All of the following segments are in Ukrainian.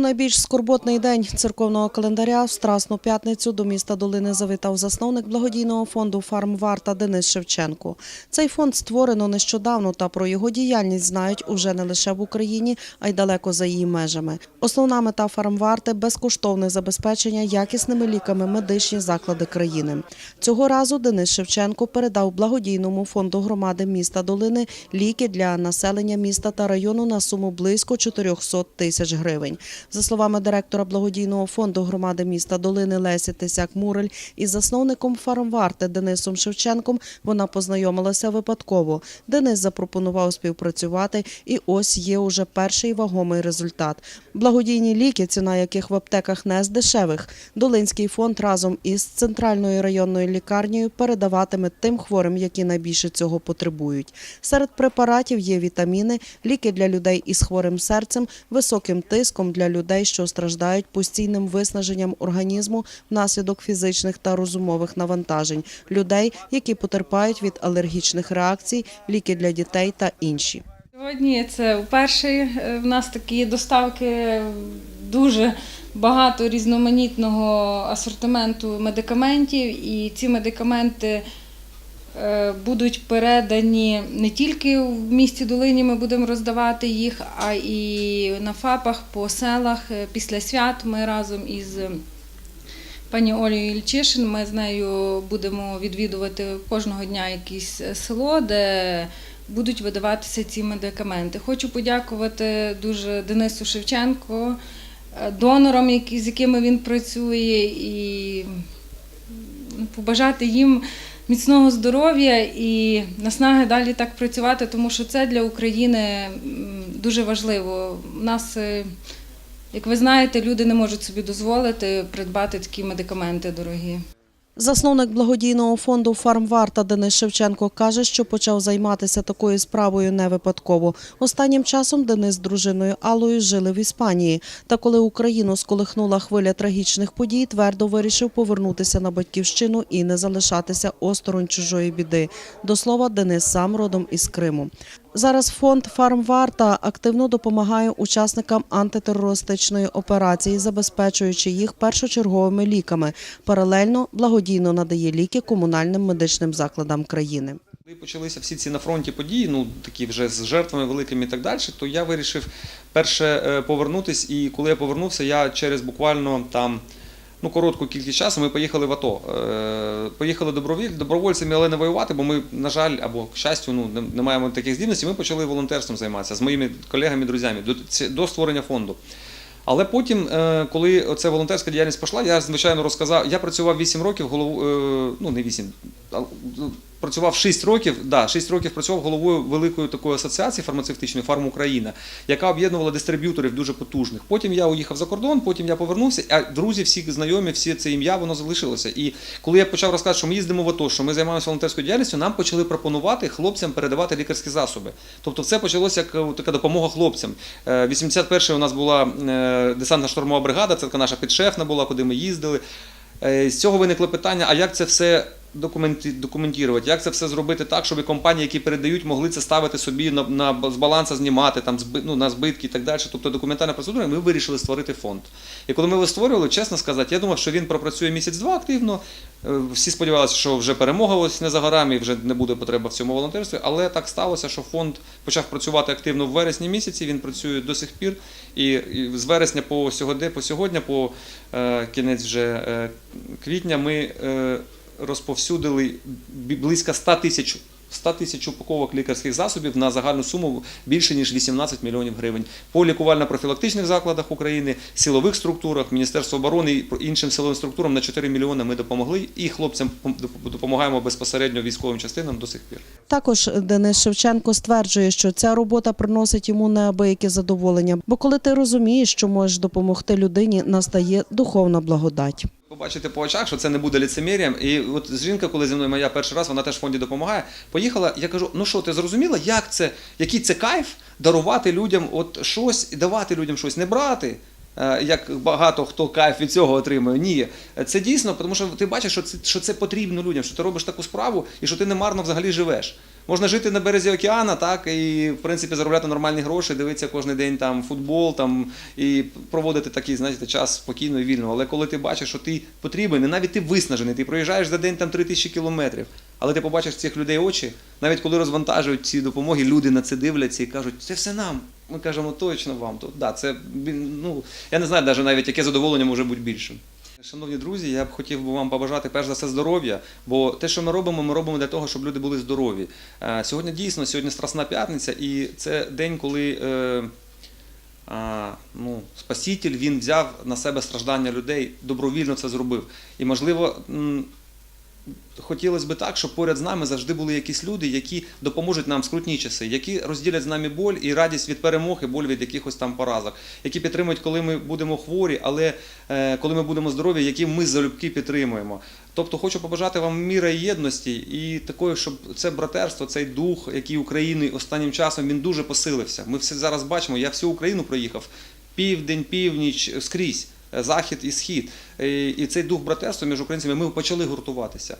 Найбільш скорботний день церковного календаря в Страсну п'ятницю до міста Долини завітав засновник благодійного фонду «Фармварта» Денис Шевченко. Цей фонд створено нещодавно, та про його діяльність знають уже не лише в Україні, а й далеко за її межами. Основна мета «Фармварти» – безкоштовне забезпечення якісними ліками медичні заклади країни. Цього разу Денис Шевченко передав благодійному фонду громади міста Долини ліки для населення міста та району на суму близько 400 тисяч гривень. За словами директора благодійного фонду громади міста Долини Лесі Тисяк-Мурель із засновником «Фармварти» Денисом Шевченком вона познайомилася випадково. Денис запропонував співпрацювати, і ось є уже перший вагомий результат. Благодійні ліки, ціна яких в аптеках не з дешевих. Долинський фонд разом із центральною районною лікарнею передаватиме тим хворим, які найбільше цього потребують. Серед препаратів є вітаміни, ліки для людей із хворим серцем, високим тиском для людей, що страждають постійним виснаженням організму внаслідок фізичних та розумових навантажень, людей, які потерпають від алергічних реакцій, ліки для дітей та інші. Сьогодні це вперше е, в нас такі доставки дуже багато різноманітного асортименту медикаментів, і ці медикаменти е, будуть передані не тільки в місті Долині, ми будемо роздавати їх, а і на ФАПах по селах Е, після свят. Ми разом із пані Олею Ільчишин. Ми з нею будемо відвідувати кожного дня якесь село, де будуть видаватися ці медикаменти. Хочу подякувати дуже Денису Шевченко, е, донорам, з якими він працює, і побажати їм міцного здоров'я і наснаги далі так працювати, тому що це для України дуже важливо. У нас е, як ви знаєте, люди не можуть собі дозволити придбати такі медикаменти дорогі. Засновник благодійного фонду «Фармварта» Денис Шевченко каже, що почав займатися такою справою не випадково. Останнім часом Денис з дружиною Аллою жили в Іспанії. Та коли Україну сколихнула хвиля трагічних подій, твердо вирішив повернутися на батьківщину і не залишатися осторонь чужої біди. До слова, Денис сам родом із Криму. Зараз фонд «Фармварта» активно допомагає учасникам антитерористичної операції, забезпечуючи їх першочерговими ліками. Паралельно благодійно надає ліки комунальним медичним закладам країни. Коли почалися всі ці на фронті події, ну такі вже з жертвами великими і так далі, то я вирішив перше е, повернутись. І коли я повернувся, я через буквально там ну, коротку кількість часу ми поїхали в АТО. Е, Поїхали добровольцями, але не воювати, бо ми, на жаль, або к щастю, ну не- маємо таких здібностей. Ми почали волонтерством займатися з моїми колегами, друзями до, до створення фонду. Але потім, е, коли ця волонтерська діяльність пішла, я звичайно розказав. Я працював 8 років голову, е, ну не 8, а, ну, працював 6 років. Да, 6 років працював головою великої такої асоціації фармацевтичної Фарм Україна, яка об'єднувала дистриб'юторів дуже потужних. Потім я уїхав за кордон, потім я повернувся. А друзі, всі знайомі, всі це ім'я, воно залишилося. І коли я почав розказувати, що ми їздимо в АТО, що ми займаємося волонтерською діяльністю, нам почали пропонувати хлопцям передавати лікарські засоби. Тобто, це почалося як е, така допомога хлопцям. Е, 81-й у нас була десантна штурмова бригада, це така наша підшефна була, куди ми їздили. Е, З цього виникло питання: а як це все документувати, як це все зробити так, щоб компанії, які передають, могли це ставити собі на, на з баланса знімати, там ну, на збитки і так далі. Тобто документальна процедура, ми вирішили створити фонд. І коли ми його створювали, чесно сказати, я думав, що він пропрацює місяць-два активно. Е, Всі сподівалися, що вже перемога ось не за горами і вже не буде потреба в цьому волонтерстві. Але так сталося, що фонд почав працювати активно в вересні місяці. Він працює до сих пір. І, з вересня по сьогодні, по сьогодні, по е, кінець вже е, квітня, ми розповсюдили близько 100 тисяч. 100 тисяч упаковок лікарських засобів на загальну суму більше ніж 18 мільйонів гривень по лікувально-профілактичних закладах України, силових структурах, Міністерство оборони і іншим силовим структурам на 4 мільйони ми допомогли і хлопцям допомагаємо безпосередньо військовим частинам до сих пір. Також Денис Шевченко стверджує, що ця робота приносить йому неабияке задоволення, бо коли ти розумієш, що можеш допомогти людині, настає духовна благодать. Побачити по очах, що це не буде ліцемір'ям. І от жінка, коли зі мною моя перший раз, вона теж в фонді допомагає. Поїхала. Я кажу: ну що, ти зрозуміла, як це, який це кайф дарувати людям от щось і давати людям щось, не брати. е, Як багато хто кайф від цього отримує. Ні, це дійсно, тому що ти бачиш, що це, що це потрібно людям, що ти робиш таку справу і що ти не марно взагалі живеш. Можна жити на березі океана, так, і в принципі заробляти нормальні гроші, дивитися кожен день там футбол там, і проводити такий, знаєте, час спокійно і вільно. Але коли ти бачиш, що ти потрібен, і навіть ти виснажений, ти проїжджаєш за день там 3 тисячі кілометрів, але ти побачиш цих людей очі, навіть коли розвантажують ці допомоги, люди на це дивляться і кажуть, це все нам. Ми кажемо, точно вам. То, да, це, ну, я не знаю навіть яке задоволення може бути більшим. Шановні друзі, я б хотів би вам побажати перш за все здоров'я, бо те, що ми робимо, ми робимо для того, щоб люди були здорові. Е, Сьогодні дійсно, сьогодні Страсна п'ятниця, і це день, коли е, ну, Спаситель він взяв на себе страждання людей, добровільно це зробив. І можливо. Хотілося б так, щоб поряд з нами завжди були якісь люди, які допоможуть нам в скрутні часи, які розділять з нами боль і радість від перемог, і боль від якихось там поразок, які підтримують, коли ми будемо хворі, але е, коли ми будемо здорові, які ми залюбки підтримуємо. Тобто хочу побажати вам міра і єдності і такої, щоб це братерство, цей дух, який України останнім часом він дуже посилився. Ми все зараз бачимо. Я всю Україну проїхав південь, північ скрізь. Е, Захід і схід, і цей дух братерства між українцями ми почали гуртуватися.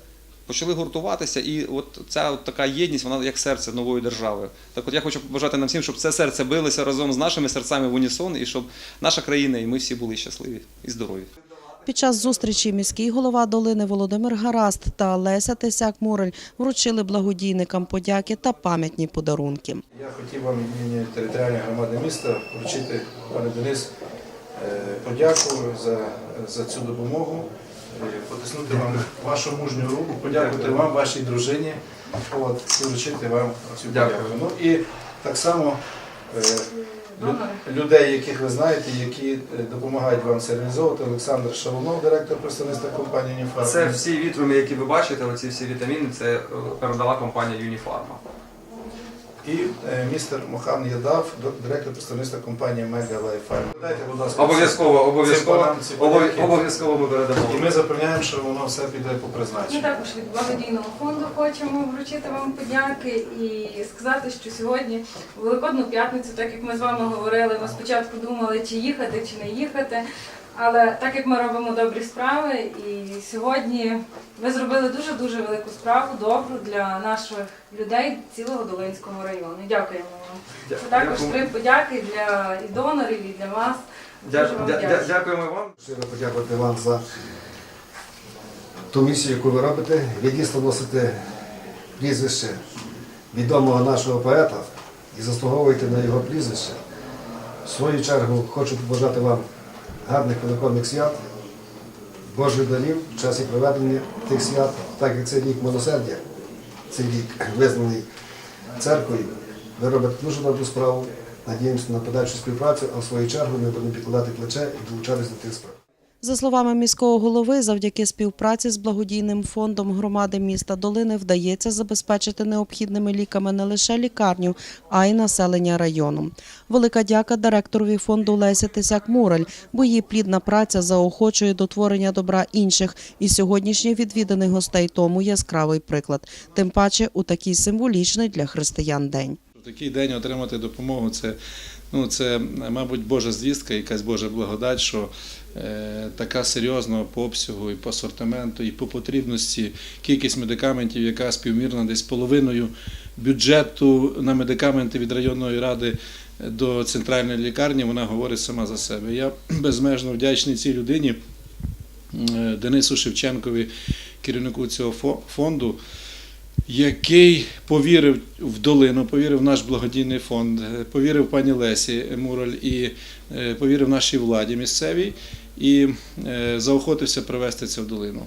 Почали гуртуватися, і от ця от така єдність, вона як серце нової держави. Так от я хочу побажати нам всім, щоб це серце билося разом з нашими серцями в унісон, і щоб наша країна і ми всі були щасливі і здорові. Під час зустрічі міський голова долини Володимир Гараст та Леся Тесяк-Мурель вручили благодійникам подяки та пам'ятні подарунки. Я хотів вам від імені територіальної громади міста вручити, пане Денис, подяку за, за цю допомогу, е, потиснути вам вашу мужню руку, подякувати вам, вашій дружині, от, і вручити вам цю подяку. Дякую. Ну і так само е, людей, яких ви знаєте, які е, допомагають вам це реалізовувати. Олександр Шалунов, директор представництва компанії «Уніфарм». Це всі вітруми, які ви бачите, оці всі вітаміни, це е, передала компанія Юніфарма. І е, містер Мохан Ядав, до- директор представництва компанії Мега Лайфарм. Дайте, будь ласка, Обов'язково, обов'язково, обов'язково ми передамо. І ми запевняємо, що воно все піде по призначенню. Ми також від благодійного фонду хочемо вручити вам подяки і сказати, що сьогодні, Великодну п'ятницю, так як ми з вами говорили, ми спочатку думали, чи їхати, чи не їхати. Але так як ми робимо добрі справи, і сьогодні ви зробили дуже дуже велику справу, добру для наших людей цілого Долинського району. Дякуємо вам. Це також три подяки для і донорів, і для вас. Дуже вам вдячні. Дякуємо вам. Щиро подякувати вам за ту місію, яку ви робите. Ви дійсно носите прізвище відомого нашого поета і заслуговуєте на його прізвище. В свою чергу хочу побажати вам гарних великодних свят, Божих дарів в часі проведення тих свят, так як цей рік милосердя, цей рік визнаний церквою. Ви робите дуже добру справу. Надіємося на подальшу співпрацю, а в свою чергу ми будемо підкладати плече і долучатися до тих справ. За словами міського голови, завдяки співпраці з благодійним фондом громади міста Долини вдається забезпечити необхідними ліками не лише лікарню, а й населення району. Велика дяка директорові фонду Лесі Тисяк-Мурель, бо її плідна праця заохочує до творення добра інших. І сьогоднішній відвіданих гостей тому яскравий приклад. Тим паче у такий символічний для християн день. В такий день отримати допомогу це, ну, це, мабуть, Божа звістка, якась Божа благодать, що така серйозна по обсягу і по асортименту, і по потрібності кількість медикаментів, яка співмірна десь половиною бюджету на медикаменти від районної ради до центральної лікарні, вона говорить сама за себе. Я безмежно вдячний цій людині, е, Денису Шевченкові, керівнику цього фо- фонду який повірив в долину, повірив в наш благодійний фонд, е, повірив пані Лесі Мураль і е, повірив нашій владі місцевій і е, заохотився привести це в долину.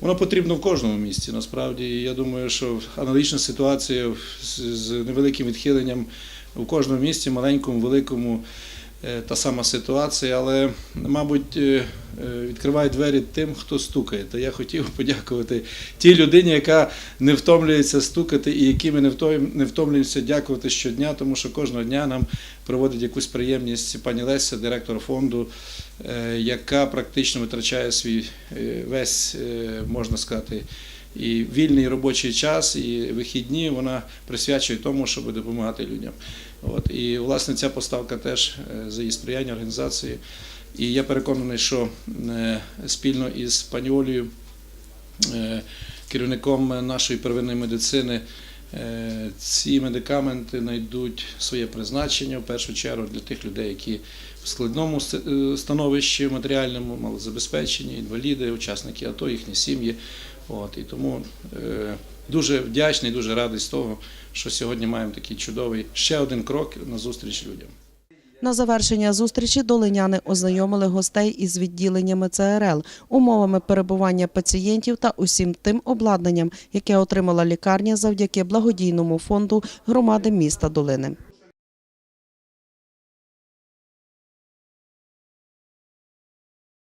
Воно потрібно в кожному місті. Насправді, я думаю, що аналогічна ситуація з- невеликим відхиленням в кожному місті, маленькому, великому. Е, Та сама ситуація, але, мабуть, е, е, відкриває двері тим, хто стукає. Та я хотів подякувати тій людині, яка не втомлюється стукати, і які ми не втомлюємося дякувати щодня, тому що кожного дня нам проводить якусь приємність пані Леся, директор фонду, яка практично витрачає свій весь, можна сказати, і вільний робочий час, і вихідні вона присвячує тому, щоб допомагати людям. От. І власне ця поставка теж е, за її сприяння організації. І я переконаний, що е, спільно із пані Олею, е, керівником нашої первинної медицини, ці медикаменти знайдуть своє призначення в першу чергу для тих людей, які в складному становищі матеріальному, малозабезпечені, інваліди, учасники АТО, їхні сім'ї. От, і тому е, дуже вдячний, дуже радий з того, що сьогодні маємо такий чудовий ще один крок на зустріч людям. На завершення зустрічі долиняни ознайомили гостей із відділеннями ЦРЛ, умовами перебування пацієнтів та усім тим обладнанням, яке отримала лікарня завдяки благодійному фонду громади міста Долини.